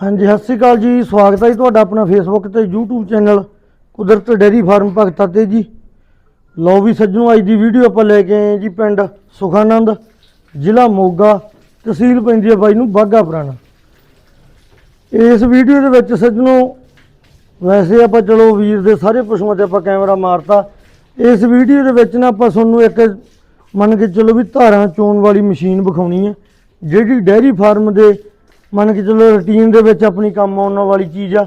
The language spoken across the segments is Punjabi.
ਹਾਂਜੀ, ਸਤਿ ਸ਼੍ਰੀ ਅਕਾਲ ਜੀ। ਸਵਾਗਤ ਹੈ ਜੀ ਤੁਹਾਡਾ ਆਪਣਾ ਫੇਸਬੁੱਕ ਤੇ YouTube channel Kudrat dairy farm Bhagta ਤੇ ਜੀ। ਲਓ ਵੀ ਸੱਜਣੋ, ਅੱਜ ਦੀ ਵੀਡੀਓ ਆਪਾਂ ਲੈ ਕੇ ਆਏ ਜੀ ਪਿੰਡ ਸੁਖਾਨੰਦ, ਜ਼ਿਲ੍ਹਾ ਮੋਗਾ, ਤਹਿਸੀਲ ਪੈਂਦੀ ਹੈ ਬਾਈ ਨੂੰ ਬਾਗਾ ਪੁਰਾਣਾ। ਇਸ ਵੀਡੀਓ ਦੇ ਵਿੱਚ ਸੱਜਣੋ, ਵੈਸੇ ਆਪਾਂ ਚਲੋ ਵੀਰ ਦੇ ਸਾਰੇ ਪਸ਼ੂਆਂ ਤੇ ਆਪਾਂ ਕੈਮਰਾ ਮਾਰਤਾ। ਇਸ ਵੀਡੀਓ ਦੇ ਵਿੱਚ ਨਾ ਆਪਾਂ ਤੁਹਾਨੂੰ ਇੱਕ ਮੰਨ ਕੇ ਚਲੋ ਵੀ ਧਾਰਾਂ ਚੋਣ ਵਾਲੀ ਮਸ਼ੀਨ ਵਿਖਾਉਣੀ ਹੈ, ਜਿਹੜੀ ਡੈਰੀ ਫਾਰਮ ਦੇ ਮੰਨ ਕੇ ਚਲੋ ਰੁਟੀਨ ਦੇ ਵਿੱਚ ਆਪਣੀ ਕੰਮ ਆਉਣ ਵਾਲੀ ਚੀਜ਼ ਆ,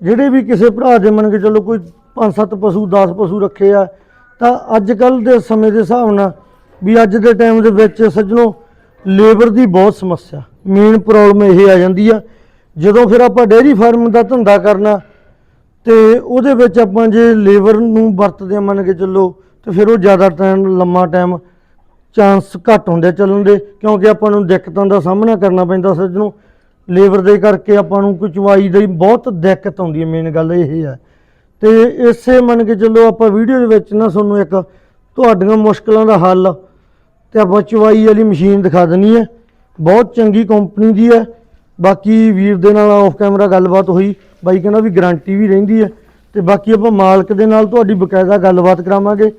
ਜਿਹੜੇ ਵੀ ਕਿਸੇ ਭਰਾ ਦੇ ਮੰਨ ਕੇ ਚਲੋ ਕੋਈ 5-7 ਪਸ਼ੂ 10 ਪਸ਼ੂ ਰੱਖੇ ਆ, ਤਾਂ ਅੱਜ ਕੱਲ ਦੇ ਸਮੇਂ ਦੇ ਹਿਸਾਬ ਨਾਲ ਵੀ ਅੱਜ ਦੇ ਟਾਈਮ ਦੇ ਵਿੱਚ ਸੱਜਣੋ ਲੇਬਰ ਦੀ ਬਹੁਤ ਸਮੱਸਿਆ। ਮੇਨ ਪ੍ਰੋਬਲਮ ਇਹ ਆ ਜਾਂਦੀ ਆ, ਜਦੋਂ ਫਿਰ ਆਪਾਂ ਡੇਅਰੀ ਫਾਰਮ ਦਾ ਧੰਦਾ ਕਰਨਾ, ਤੇ ਉਹਦੇ ਵਿੱਚ ਆਪਾਂ ਜੇ ਲੇਬਰ ਨੂੰ ਵਰਤਦੇ ਆ ਮੰਨ ਕੇ ਚੱਲੋ, ਤੇ ਫਿਰ ਉਹ ਜ਼ਿਆਦਾ ਟਾਈਮ ਲੰਮਾ ਟਾਈਮ ਚਾਂਸ ਘੱਟ ਹੁੰਦੇ ਚੱਲਣ ਦੇ, ਕਿਉਂਕਿ ਆਪਾਂ ਨੂੰ ਦਿੱਕਤਾਂ ਦਾ ਸਾਹਮਣਾ ਕਰਨਾ ਪੈਂਦਾ ਸੱਜਣੋ ਲੇਬਰ ਦੇ ਕਰਕੇ ਆਪਾਂ ਨੂੰ ਕੋਈ ਚਵਾਈ ਦੀ ਬਹੁਤ ਦਿੱਕਤ ਆਉਂਦੀ ਹੈ ਮੇਨ ਗੱਲ ਇਹ ਹੈ। ਤੇ ਇਸੇ ਮੰਨ ਕੇ ਚੱਲੋ ਆਪਾਂ ਵੀਡੀਓ ਦੇ ਵਿੱਚ ਨਾ ਤੁਹਾਨੂੰ ਇੱਕ ਤੁਹਾਡੀਆਂ ਮੁਸ਼ਕਲਾਂ ਦਾ ਹੱਲ ਤੇ ਆਪਾਂ ਚਵਾਈ ਵਾਲੀ ਮਸ਼ੀਨ ਦਿਖਾ ਦੇਣੀ ਹੈ। ਬਹੁਤ ਚੰਗੀ ਕੰਪਨੀ ਦੀ ਹੈ। ਬਾਕੀ ਵੀਰ ਦੇ ਨਾਲ ਆਫ ਕੈਮਰਾ ਗੱਲਬਾਤ ਹੋਈ, ਬਾਈ ਕਹਿੰਦਾ ਵੀ ਗਾਰੰਟੀ ਵੀ ਰਹਿੰਦੀ ਹੈ। ਤੇ ਬਾਕੀ ਆਪਾਂ ਮਾਲਕ ਦੇ ਨਾਲ ਤੁਹਾਡੀ ਬਕਾਇਦਾ ਗੱਲਬਾਤ ਕਰਾਵਾਂਗੇ।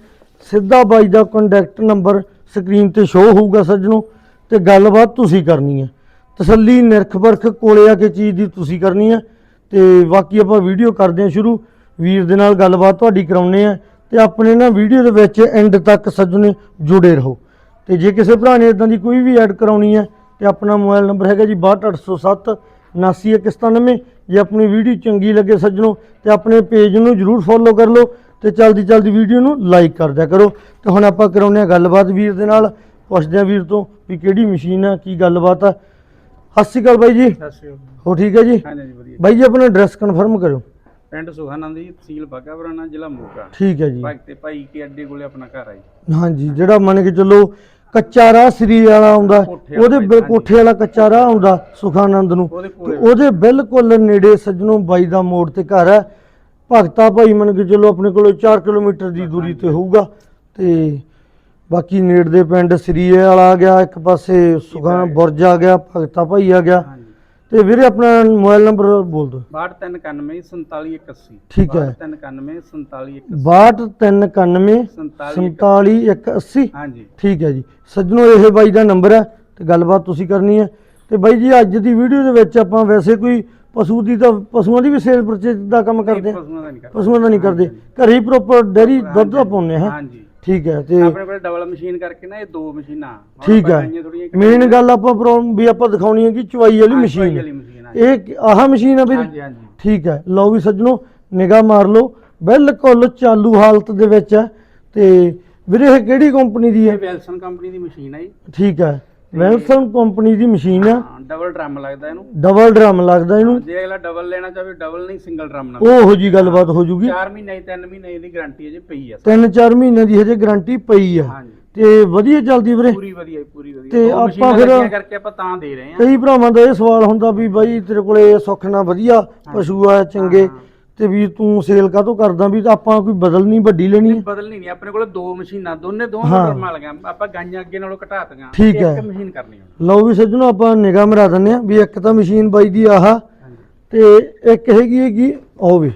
ਸਿੱਧਾ ਬਾਈ ਦਾ ਕੰਟੈਕਟ ਨੰਬਰ ਸਕਰੀਨ ਤੇ ਸ਼ੋ ਹੋਊਗਾ ਸੱਜਣੋ, ਤੇ ਗੱਲਬਾਤ ਤੁਸੀਂ ਕਰਨੀ ਹੈ। ਤਸੱਲੀ, ਨਿਰਖ ਪਰਖ ਕੋਲੇ ਆ ਕੇ ਚੀਜ਼ ਦੀ ਤੁਸੀਂ ਕਰਨੀ ਹੈ। ਤੇ ਬਾਕੀ ਆਪਾਂ ਵੀਡੀਓ ਕਰਦੇ ਹਾਂ ਸ਼ੁਰੂ। ਵੀਰ ਦੇ ਨਾਲ ਗੱਲਬਾਤ ਤੁਹਾਡੀ ਕਰਾਉਨੇ ਆ ਤੇ ਆਪਣੇ ਨਾ ਵੀਡੀਓ ਦੇ ਵਿੱਚ ਐਂਡ ਤੱਕ ਸੱਜਣੇ ਜੁੜੇ ਰਹੋ। ਤੇ ਜੇ ਕਿਸੇ ਭਰਾ ਨੇ ਇਦਾਂ ਦੀ ਕੋਈ ਵੀ ਐਡ ਕਰਾਉਣੀ ਹੈ, ਤੇ ਆਪਣਾ ਮੋਬਾਈਲ ਨੰਬਰ ਹੈਗਾ ਜੀ 62807 79197 ਜੇ ਆਪਣੀ ਵੀਡੀਓ ਚੰਗੀ ਲੱਗੇ ਸੱਜਣੋ, ਤੇ ਆਪਣੇ ਪੇਜ ਨੂੰ ਜਰੂਰ ਫੋਲੋ ਕਰ ਲਓ। ਤੇ ਚਲਦੀ ਚਲਦੀ ਵੀਡੀਓ ਨੂੰ ਲਾਈਕ ਕਰ ਦਿਆ ਕਰੋ। ਤੇ ਹੁਣ ਆਪਾਂ ਕਰਾਉਨੇ ਆ ਗੱਲਬਾਤ ਵੀਰ ਦੇ ਨਾਲ। ਪੁੱਛਦੇ ਆ ਵੀਰ ਤੋਂ ਵੀ ਕਿਹੜੀ ਮਸ਼ੀਨ ਆ ਕੀ ਗੱਲਬਾਤ ਆ। ਸਤਿ ਸ਼੍ਰੀ ਅਕਾਲ ਬਾਈ ਜੀ। ਸਤਿ ਸ਼੍ਰੀ ਅਕਾਲ। ਹੋ ਠੀਕ ਹੈ ਜੀ? ਹਾਂਜੀ ਜੀ ਵਧੀਆ। ਬਾਈ ਜੀ ਆਪਣਾ ਐਡਰੈਸ ਕਨਫਰਮ ਕਰੋ ਪਿੰਡ ਸੁਖਾਨੰਦ ਜੀ ਤਹਿਸੀਲ ਬਾਗਾਪੁਰਾਣਾ ਜ਼ਿਲ੍ਹਾ ਮੋਗਾ। ਠੀਕ ਹੈ ਜੀ। ਬਾਈਕ ਤੇ ਭਾਈ ਕੇ ਅੱਡੇ ਕੋਲੇ ਆਪਣਾ ਘਰ ਆ ਜੀ। ਹਾਂਜੀ ਜਿਹੜਾ ਮੰਨ ਕੇ ਚੱਲੋ ਕੱਚਾ ਰਾਹ ਸ੍ਰੀ ਵਾਲਾ ਆਉਂਦਾ ਉਹਦੇ ਬਿ-। ਕੋਠੇ ਵਾਲਾ ਕੱਚਾ ਰਾਹ ਆਉਂਦਾ ਸੁਖਾਨੰਦ ਨੂੰ। ਉਹਦੇ ਕੋਲੇ। ਉਹਦੇ ਬਿਲਕੁਲ ਨੇੜੇ ਸੱਜਣੋਂ ਬਾਈ ਦਾ ਮੋੜ ਤੇ ਘਰ ਹੈ। ਭਗਤਾ ਭਾਈ ਮੰਨ ਕੇ ਚੱਲੋ ਆਪਣੇ ਕੋਲੋਂ 4 ਕਿਲੋਮੀਟਰ ਦੀ ਦੂਰੀ ਤੇ ਹੋਊਗਾ ਤੇ ਬਾਕੀ ਨੇੜ ਦੇ ਪਿੰਡ ਸ੍ਰੀਏ ਵਾਲਾ ਆ ਗਿਆ ਇੱਕ ਪਾਸੇ ਸੁਖਾਨ ਬੁਰਜ ਆ ਗਿਆ ਭਗਤਾ ਭਾਈ ਆ ਗਿਆ। ਹਾਂਜੀ। ਤੇ ਵੀਰੇ ਆਪਣਾ ਮੋਬਾਈਲ ਨੰਬਰ ਬੋਲ ਦਿਓ। 6391 4781 ਠੀਕ ਹੈ। 6391 4781 6291 47180 ਹਾਂਜੀ। ਠੀਕ ਹੈ ਜੀ। ਸੱਜਣੋ ਇਹ ਬਾਈ ਦਾ ਨੰਬਰ ਹੈ ਤੇ ਗੱਲਬਾਤ ਤੁਸੀਂ ਕਰਨੀ ਹੈ। ਤੇ ਬਾਈ ਜੀ ਅੱਜ ਦੀ ਵੀਡੀਓ ਦੇ ਵਿੱਚ ਆਪਾਂ ਵੈਸੇ ਕੋਈ ਪਸ਼ੂ ਦੀ ਤਾਂ ਪਸ਼ੂਆਂ ਦੀ ਵੀ ਸੇਲ ਪਰਚੇਜ ਦਾ ਕੰਮ ਕਰਦੇ ਪਸ਼ੂਆਂ ਦਾ ਨਹੀਂ ਕਰਦਾ। ਪਸ਼ੂਆਂ ਦਾ ਨਹੀਂ ਕਰਦੇ। ਘਰੇ ਹੀ ਪ੍ਰੋਪਰ ਡੇਰੀ ਦੁੱਧ ਦਾ ਪਾਉਂਦੇ ਹਾਂ? ਹਾਂਜੀ। ਠੀਕ ਹੈ ਤੇ ਆਪਣੇ ਕੋਲ ਡਬਲ ਮਸ਼ੀਨ ਕਰਕੇ ਨਾ ਇਹ ਦੋ ਮਸ਼ੀਨਾਂ ਠੀਕ ਹੈ। ਮੇਨ ਗੱਲ ਆਪਾਂ ਪ੍ਰੋ- ਵੀ ਆਪਾਂ ਦਿਖਾਉਣੀ ਹੈ ਕਿ ਚੁਆਈ ਵਾਲੀ ਮਸ਼ੀਨ ਵਾਲੀ ਆ ਇਹ ਆਹ ਮਸ਼ੀਨ ਆ ਵੀਰੇ। ਹਾਂਜੀ ਹਾਂਜੀ। ਠੀਕ ਹੈ। ਲਓ ਵੀ ਸੱਜਣੋ ਨਿਗਾਹ ਮਾਰ ਲਓ। ਬਿਲਕੁਲ ਚਾਲੂ ਹਾਲਤ ਦੇ ਵਿੱਚ ਹੈ। ਤੇ ਵੀਰੇ ਇਹ ਕਿਹੜੀ ਕੰਪਨੀ ਦੀ ਹੈ? ਵੈਲਸਨ ਕੰਪਨੀ ਦੀ ਮਸ਼ੀਨ ਹੈ ਜੀ। ਠੀਕ ਹੈ। ਵੈਲਸਨ ਕੰਪਨੀ ਦੀ ਮਸ਼ੀਨ ਆ। ਹਾਂ ਡਬਲ ਡਰਮ ਲੱਗਦਾ ਇਹਨੂੰ। ਡਬਲ ਡਰਮ ਲੱਗਦਾ ਇਹਨੂੰ। ਜੇ ਅਗਲਾ ਡਬਲ ਲੈਣਾ ਚਾਹਵੇ ਡਬਲ ਨਹੀਂ ਸਿੰਗਲ ਡਰਮ ਨਾਲ। ਉਹੋ ਜੀ ਗੱਲਬਾਤ ਹੋ ਜੂਗੀ। 4 ਮਹੀਨੇ 3 ਮਹੀਨੇ ਦੀ ਗਾਰੰਟੀ ਅਜੇ ਪਈ ਆ। ਤਿੰਨ ਚਾਰ ਮਹੀਨੇ ਦੀ ਹਜੇ ਗਾਰੰਟੀ ਪਈ ਆ। ਹਾਂਜੀ। ਤੇ ਵਧੀਆ ਚੱਲਦੀ ਵੀਰੇ। ਪੂਰੀ ਵਧੀਆ ਪੂਰੀ ਵਧੀਆ। ਤੇ ਆਪਾਂ ਫਿਰ- ਕਰਕੇ ਆਪਾਂ ਤਾਂ ਦੇ ਰਹੇ ਹਾਂ। ਕਈ ਭਰਾਵਾਂ ਦਾ ਇਹ ਸਵਾਲ ਹੁੰਦਾ ਵੀ ਬਾਈ ਤੇਰੇ ਕੋਲੇ ਸੁੱਖ ਨਾਲ ਵਧੀਆ ਪਸ਼ੂ ਆ ਚੰਗੇ। ਤੇ ਵੀ ਤੂੰ ਸੇਲ ਕਾਹਤੋਂ ਕਰਦਾ ਵੀ ਤਾਂ ਆਪਾਂ ਕੋਈ ਬਦਲਣੀ ਵੱਡੀ ਲੈਣੀ? ਹੈ ਬਦਲਣੀ ਨਹੀਂ ਆਪਣੇ ਕੋਲ ਦੋ ਮਸ਼ੀਨਾਂ ਦੋਨੇ ਦੋ ਹਾਂ। ਨਰਮਾ ਲਗਾਂ ਆਪਾਂ ਗਾਈਆਂ ਅੱਗੇ ਨਾਲੋਂ ਘਟਾਤੀਆਂ ਠੀਕ ਹੈ। ਇੱਕ ਮਸ਼ੀਨ ਕਰਨੀ ਹੁਣ ਲਓ ਵੀ ਸੱਜਣੋ ਆਪਾਂ ਨਿਗਾਹ ਮਰਾ ਦਿੰਨੇ ਆ ਵੀ ਇੱਕ ਤਾਂ ਮਸ਼ੀਨ ਬਾਈ ਦੀ ਆਹ ਹਾਂਜੀ। ਤੇ ਇੱਕ ਹੈਗੀ ਹੈਗੀ ਉਹ ਵੀ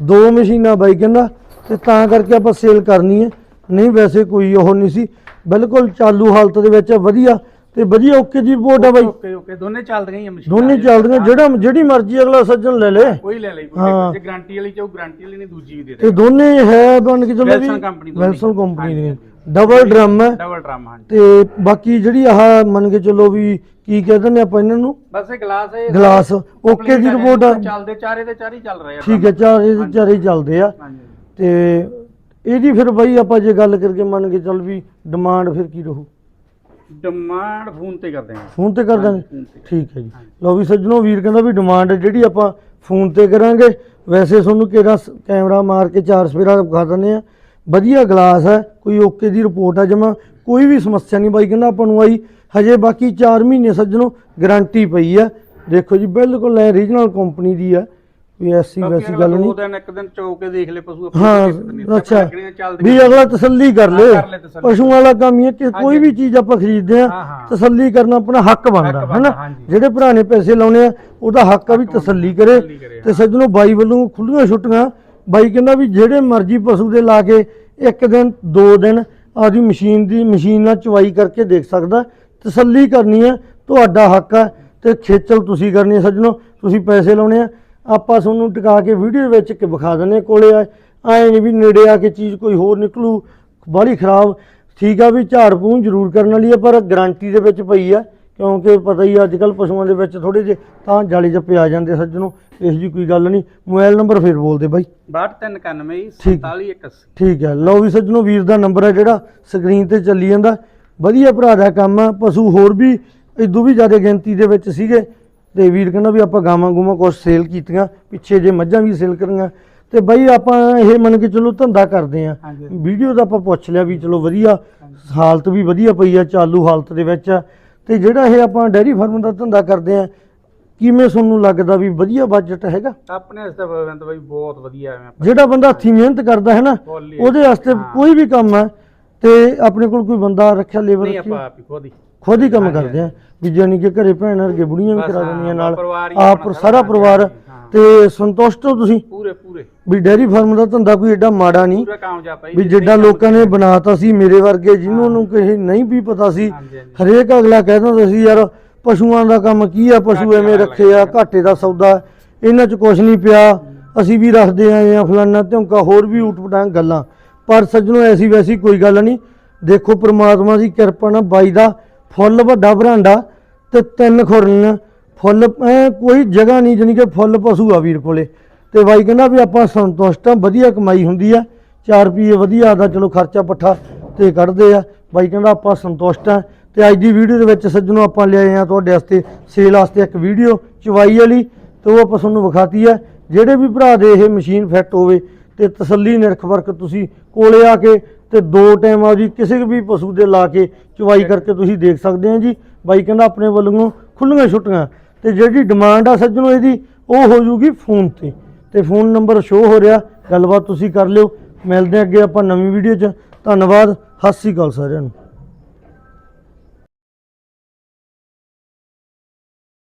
ਦੋ ਮਸ਼ੀਨਾਂ ਬਾਈ ਕਹਿੰਦਾ ਤੇ ਤਾਂ ਕਰਕੇ ਆਪਾਂ ਸੇਲ ਕਰਨੀ ਹੈ। ਨਹੀਂ ਵੈਸੇ ਕੋਈ ਉਹ ਨਹੀਂ ਸੀ। ਬਿਲਕੁਲ ਚਾਲੂ ਹਾਲਤ ਦੇ ਵਿੱਚ ਹੈ, ਵਧੀਆ। ਤੇ ਵਧੀਆ ਓਕੇ ਜੀ ਰਿਪੋਰਟ ਆ ਬਾਈ। ਓਕੇ ਓਕੇ ਦੋਨੇ ਚੱਲਦੀਆਂ ਹੀ ਆ ਮਸ਼ੀਨਾਂ ਦੋਨੇ ਚੱਲਦੀਆਂ ਜਿਹੜਾ ਜਿਹੜੀ ਮਰਜ਼ੀ ਅਗਲਾ ਸੱਜਣ ਲੈ ਲੇ। ਕੋਈ ਲੈ ਲਈ ਹਾਂ। ਕੋਈ ਜੇ ਗਾਰੰਟੀ ਵਾਲੀ ਚਾਹੋ ਗਾਰੰਟੀ ਵਾਲੀ ਨਹੀਂ ਦੂਜੀ ਵੀ ਦੇ ਤੇ ਦੇ ਦੋਨੇ ਹੈ ਬਣ ਕੇ ਚੱਲੋ ਵੀ ਵੈਲਸਨ ਕੰਪਨੀ ਦੀ। ਡਬਲ ਡਰਮ ਹੈ। ਡਬਲ ਡਰਮ ਹਾਂਜੀ। ਤੇ ਬਾਕੀ ਜਿਹੜੀ ਆਹ ਮੰਨ ਕੇ ਚੱਲੋ ਵੀ ਕੀ ਕਹਿ ਦਿੰਦੇ ਆਪਾਂ ਇਹਨਾਂ ਨੂੰ? ਬਸ ਇਹ ਗਲਾਸ ਹੈ ਗਲਾਸ ਓਕੇ ਦੀ ਰਿਪੋਰਟ ਆ। ਚੱਲਦੇ ਚਾਰੇ ਦੇ ਚਾਰੇ ਹੀ ਚੱਲ ਰਹੇ ਆ ਠੀਕ ਹੈ ਚਾਰੇ ਦੇ ਚਾਰੇ ਹੀ ਚੱਲਦੇ ਆ। ਹਾਂਜੀ। ਤੇ ਇਹਦੀ ਫਿਰ ਬਾਈ ਆਪਾਂ ਜੇ ਗੱਲ ਕਰਕੇ ਮੰਨ ਕੇ ਚੱਲ ਵੀ ਡਿਮਾਂਡ ਫਿਰ ਕੀ ਰਹੂ? ਡਿਮਾਂਡ ਫੋਨ ਤੇ ਕਰਦੇ ਹਾਂ। ਫੋਨ ਤੇ ਕਰ ਦਾਂਗੇ ਠੀਕ ਹੈ ਜੀ। ਲਓ ਵੀ ਸੱਜਣੋ ਵੀਰ ਕਹਿੰਦਾ ਵੀ ਡਿਮਾਂਡ ਜਿਹੜੀ ਆਪਾਂ ਫੋਨ ਤੇ ਕਰਾਂਗੇ ਵੈਸੇ ਤੁਹਾਨੂੰ ਕਿਹੜਾ ਕੈਮਰਾ ਮਾਰ ਕੇ ਚਾਰ ਸਵੇਰਾ ਦਿਖਾ ਦਿੰਦੇ ਆ ਵਧੀਆ ਗਲਾਸ ਹੈ ਕੋਈ ਓਕੇ ਦੀ ਰਿਪੋਰਟ ਆ ਜਮਾ ਕੋਈ ਵੀ ਸਮੱਸਿਆ ਨਹੀਂ ਬਾਈ ਕਹਿੰਦਾ ਆਪਾਂ ਨੂੰ ਆਈ ਹਜੇ ਬਾਕੀ 4 ਮਹੀਨੇ ਸੱਜਣੋ ਗਾਰੰਟੀ ਪਈ ਆ ਦੇਖੋ ਜੀ ਬਿਲਕੁਲ ਐ ਰੀਜਨਲ ਕੰਪਨੀ ਦੀ ਆ ਕੋਈ ਐਸੀ ਵੈਸੀ ਗੱਲ ਦੋ ਨਹੀਂ। ਦਿਨ ਇੱਕ ਦਿਨ ਚੋ ਕੇ ਦੇਖ ਲੈ ਪਸ਼ੂ ਹਾਂ ਅੱਛਾ। ਵੀ ਅਗਲਾ ਤਸੱਲੀ ਕਰ ਲੇ। ਪਸ਼ੂਆਂ ਵਾਲਾ ਕੰਮ ਹੀ ਹੈ ਕਿ ਕੋਈ। ਵੀ ਚੀਜ਼ ਆਪਾਂ ਖਰੀਦਦੇ ਆ। ਤਸੱਲੀ ਕਰਨਾ ਆਪਣਾ ਹੱਕ ਬਣਦਾ ਹੈਨਾ। ਜਿਹੜੇ ਨੇ ਪੈਸੇ ਲਾਉਣੇ ਆ ਉਹਦਾ ਹੱਕ ਆ ਵੀ ਤਸੱਲੀ ਕਰੇ। ਤਸੱਲੀ ਕਰੇ, ਤੇ ਸੱਜਣੋ ਬਾਈ ਵੱਲੋਂ ਖੁੱਲੀਆਂ ਛੁੱਟੀਆਂ। ਬਾਈ ਕਹਿੰਦਾ ਵੀ ਜਿਹੜੇ ਮਰਜ਼ੀ ਪਸ਼ੂ ਦੇ ਲਾ ਕੇ ਇੱਕ ਦਿਨ ਦੋ ਦਿਨ ਆਦੀ ਮਸ਼ੀਨ ਦੀ ਮਸ਼ੀਨ ਨਾਲ ਚਵਾਈ ਕਰਕੇ ਦੇਖ ਸਕਦਾ। ਤਸੱਲੀ ਕਰਨੀ ਹੈ ਤੁਹਾਡਾ ਹੱਕ ਹੈ ਤੇ ਖੇਚਲ ਤੁਸੀਂ ਕਰਨੀ ਹੈ ਸੱਜਣੋ। ਤੁਸੀਂ ਪੈਸੇ ਲਾਉਣੇ ਆ ਆਪਾਂ ਤੁਹਾਨੂੰ ਟਿਕਾ ਕੇ ਵੀਡੀਓ ਵਿੱਚ ਕਿ ਵਿਖਾ ਹਾਂ ਕੋਲੇ ਆ। ਐ ਨਹੀਂ ਵੀ ਨੇੜੇ ਆ ਕੇ ਚੀਜ਼ ਕੋਈ ਹੋਰ ਨਿਕਲੂ ਬਾਹਲੀ ਖਰਾਬ। ਠੀਕ ਆ ਵੀ ਝਾੜ ਪੂੰਝ ਜ਼ਰੂਰ ਕਰਨ ਵਾਲੀ ਆ ਪਰ ਗਾਰੰਟੀ ਦੇ ਵਿੱਚ ਪਈ ਆ ਕਿਉਂਕਿ ਪਤਾ ਹੀ ਅੱਜ ਕੱਲ ਪਸ਼ੂਆਂ ਦੇ ਵਿੱਚ ਥੋੜੇ ਜਿਹੇ ਤਾਂ ਜਾਲੀ ਜੱਪੇ ਆ ਜਾਂਦੇ ਸੱਜਣੋ। ਇਸ ਜੀ ਕੋਈ ਗੱਲ ਨਹੀਂ। ਮੋਬਾਈਲ ਨੰਬਰ ਫੇਰ ਬੋਲਦੇ ਬਾਈ। 6291 ਠੀਕ। 4781 ਠੀਕ ਹੈ ਲਓ ਵੀ ਸੱਜਣੋ ਵੀਰ ਦਾ ਨੰਬਰ ਹੈ ਜਿਹੜਾ ਸਕਰੀਨ ਤੇ ਚੱਲੀ ਜਾਂਦਾ। ਵਧੀਆ ਭਰਾ ਦਾ ਕੰਮ ਆ। ਪਸ਼ੂ ਹੋਰ ਵੀ ਇਦੋਂ ਵੀ ਜ਼ਿਆਦਾ ਗਿਣਤੀ ਦੇ ਵਿੱਚ ਸੀਗੇ। ਤੇ ਵੀਰ ਕਹਿੰਦਾ ਵੀ ਆਪਾਂ ਗਾਵਾਂ ਗੂਵਾਂ ਕੁਛ ਸੇਲ ਕੀਤੀਆਂ ਪਿੱਛੇ ਜੇ ਮੱਝਾਂ ਵੀ ਸੇਲ ਕਰੀਆਂ। ਤੇ ਬਾਈ ਆਪਾਂ ਇਹ ਮੰਨ ਕੇ ਚਲੋ ਧੰਦਾ ਕਰਦੇ ਆ ਹਾਂਜੀ। ਵੀਡੀਓ ਦਾ ਆਪਾਂ ਪੁੱਛ ਲਿਆ ਵੀ ਚਲੋ ਵਧੀਆ ਹਾਲਤ ਵੀ ਵਧੀਆ ਪਈ ਆ ਚਾਲੂ ਹਾਲਤ ਦੇ ਵਿੱਚ ਆ। ਤੇ ਜਿਹੜਾ ਇਹ ਆਪਾਂ ਡੈਰੀ ਫਾਰਮ ਦਾ ਧੰਦਾ ਕਰਦੇ ਆ ਕਿਵੇਂ ਤੁਹਾਨੂੰ ਲੱਗਦਾ ਵੀ ਵਧੀਆ ਬਜਟ ਹੈਗਾ? ਆਪਣੇ ਵਾਸਤੇ ਬਲਵੰਤ ਬਾਈ ਬਹੁਤ ਵਧੀਆ ਐਵੇਂ ਆਪਾਂ ਜਿਹੜਾ ਬੰਦਾ ਹੱਥੀਂ ਮਿਹਨਤ ਕਰਦਾ ਹੈ ਨਾ ਉਹਦੇ ਵਾਸਤੇ ਹਾਂ। ਕੋਈ ਵੀ ਕੰਮ ਹੈ ਤੇ ਆਪਣੇ ਕੋਲ ਕੋਈ ਬੰਦਾ ਰੱਖਿਆ ਲੇਬਰ ਨਹੀਂ ਆਪਾਂ ਆਪ ਹੀ ਖੁਦ ਹੀ। ਖੁਦ ਹੀ ਕੰਮ ਕਰਦੇ ਆ ਵੀ ਜਾਨੀ ਕਿ ਘਰੇ ਭੈਣ ਵਰਗੇ ਬੁੜੀਆਂ ਵੀ ਬਸ ਕਰਾ ਹਾਂ, ਦਿੰਦੀਆਂ ਨਾਲ। ਪਰਿਵਾਰ ਹੀ ਆਪ ਆਪਣਾ ਸਾਰਾ ਪਰਿਵਾਰ ਹਾਂ। ਤੇ ਸੰਤੁਸ਼ਟ ਹੋ ਤੁਸੀਂ? ਪੂਰੇ ਪੂਰੇ। ਵੀ ਡੈਰੀ ਫਾਰਮ ਦਾ ਧੰਦਾ ਕੋਈ ਐਡਾ ਮਾੜਾ ਨਹੀਂ। ਪੂਰਾ ਕਾਮਯਾਬ ਭਾਈ ਵੀ ਜਿੱਦਾਂ ਲੋਕਾਂ ਨੇ ਬਣਾਤਾ ਸੀ ਮੇਰੇ ਵਰਗੇ ਜਿਨ੍ਹਾਂ ਨੂੰ ਕਿਸੇ ਨਹੀਂ ਵੀ ਪਤਾ ਸੀ ਹਾਂਜੀ, ਹਾਂਜੀ। ਹਰੇਕ ਅਗਲਾ ਕਹਿ ਦਿੰਦਾ ਸੀ ਯਾਰ ਪਸ਼ੂਆਂ ਦਾ ਕੰਮ ਕੀ ਆ? ਪਸ਼ੂ ਘਾਟੇ ਐਵੇਂ ਵਾਲਾ ਰੱਖੇ ਆ ਘਾਟੇ ਦਾ ਸੌਦਾ। ਇਹਨਾਂ 'ਚ ਕੁਝ ਨਹੀਂ ਪਿਆ। ਅਸੀਂ ਵੀ ਰੱਖਦੇ ਆ ਜਾਂ ਫਲਾਨਾ ਧਮਕਾ ਹੋਰ ਵੀ ਊਟਪਟਾਂਗ ਗੱਲਾਂ। ਪਰ ਸੱਜਣੋ ਐਸੀ ਵੈਸੀ ਕੋਈ ਗੱਲ ਨਹੀਂ। ਦੇਖੋ ਪ੍ਰਮਾਤਮਾ ਦੀ ਕਿਰਪਾ ਨਾਲ ਬਾਈ ਦਾ ਫੁੱਲ ਵੱਡਾ ਬਰਾਂਡਾ। ਤੇ ਤਿੰਨ ਖੁਰਨ ਫੁੱਲ, ਐਂ ਕੋਈ ਜਗ੍ਹਾ ਨਹੀਂ ਜਾਣੀ ਕਿ ਫੁੱਲ ਪਸ਼ੂ ਆ ਵੀਰ ਕੋਲੇ। ਤੇ ਬਾਈ ਕਹਿੰਦਾ ਵੀ ਆਪਾਂ ਸੰਤੁਸ਼ਟ ਆ, ਵਧੀਆ ਕਮਾਈ ਹੁੰਦੀ ਆ। 4 ਰੁਪਏ ਵਧੀਆ ਆਦਾ ਚਲੋ ਖਰਚਾ ਪੱਠਾ ਤੇ ਕੱਢਦੇ ਆ। ਬਾਈ ਕਹਿੰਦਾ ਆਪਾਂ ਸੰਤੁਸ਼ਟ ਆ। ਤੇ ਅੱਜ ਦੀ ਵੀਡੀਓ ਦੇ ਵਿੱਚ ਸੱਜਣੋ ਆਪਾਂ ਲਿਆਏ ਆ ਤੁਹਾਡੇ ਵਾਸਤੇ, ਸੇਲ ਵਾਸਤੇ ਇੱਕ ਵੀਡੀਓ ਚਵਾਈ ਵਾਲੀ ਤੇ ਉਹ ਆਪਾਂ ਤੁਹਾਨੂੰ ਵਿਖਾਤੀ ਆ। ਜਿਹੜੇ ਵੀ ਭਰਾ ਦੇ ਇਹ ਮਸ਼ੀਨ ਫਿੱਟ ਹੋਵੇ ਤੇ ਤਸੱਲੀ ਨਿਰਖ ਵਰਕ ਤੁਸੀਂ ਕੋਲੇ ਆ ਕੇ ਤੇ ਦੋ ਟਾਈਮ ਆ ਜੀ ਕਿਸੇ ਵੀ ਪਸ਼ੂ ਦੇ ਲਾ ਕੇ ਚਵਾਈ ਕਰਕੇ ਤੁਸੀਂ ਦੇਖ ਸਕਦੇ ਆ ਜੀ। ਬਾਈ ਕਹਿੰਦਾ ਆਪਣੇ ਵੱਲੋਂ ਖੁੱਲੀਆਂ ਛੁੱਟੀਆਂ। ਤੇ ਜਿਹੜੀ ਡਿਮਾਂਡ ਆ ਸੱਜਣੋ ਇਹਦੀ, ਉਹ ਹੋ ਜੂਗੀ ਫੋਨ ਤੇ। ਤੇ ਫੋਨ ਨੰਬਰ ਸ਼ੋ ਹੋ ਰਿਹਾ। ਗੱਲਬਾਤ ਤੁਸੀਂ ਕਰ ਲਿਓ। ਮਿਲਦੇ ਹਾਂ ਅੱਗੇ ਆਪਾਂ ਨਵੀਂ ਵੀਡੀਓ 'ਚ। ਧੰਨਵਾਦ। ਸਤਿ ਸ੍ਰੀ ਅਕਾਲ ਸਾਰਿਆਂ ਨੂੰ।